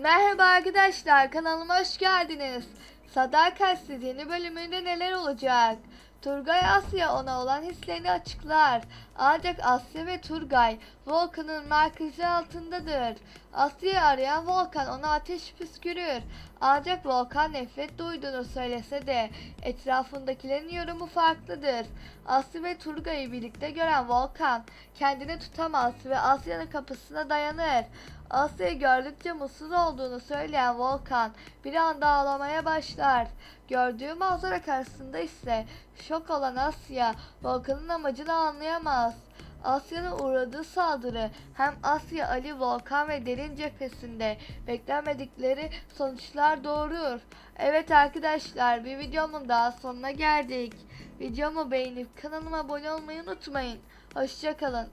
Merhaba arkadaşlar kanalıma hoş geldiniz. Sadakat yeni bölümünde neler olacak? Turgay Asya ona olan hislerini açıklar. Ancak Asya ve Turgay Volkan'ın merkezi altındadır. Asya'yı arayan Volkan ona ateş püskürür. Ancak Volkan nefret duyduğunu söylese de etrafındakilerin yorumu farklıdır. Asya ve Turgay'ı birlikte gören Volkan kendini tutamaz ve Asya'nın kapısına dayanır. Asya'yı gördükçe mutsuz olduğunu söyleyen Volkan bir anda ağlamaya başlar. Gördüğü manzara karşısında ise şok olan Asya Volkan'ın amacını anlayamaz. Asya'nın uğradığı saldırı hem Asya, Ali, Volkan ve Derin cephesinde beklenmedikleri sonuçlar doğurur. Evet arkadaşlar bir videomun daha sonuna geldik. Videomu beğenip kanalıma abone olmayı unutmayın. Hoşçakalın.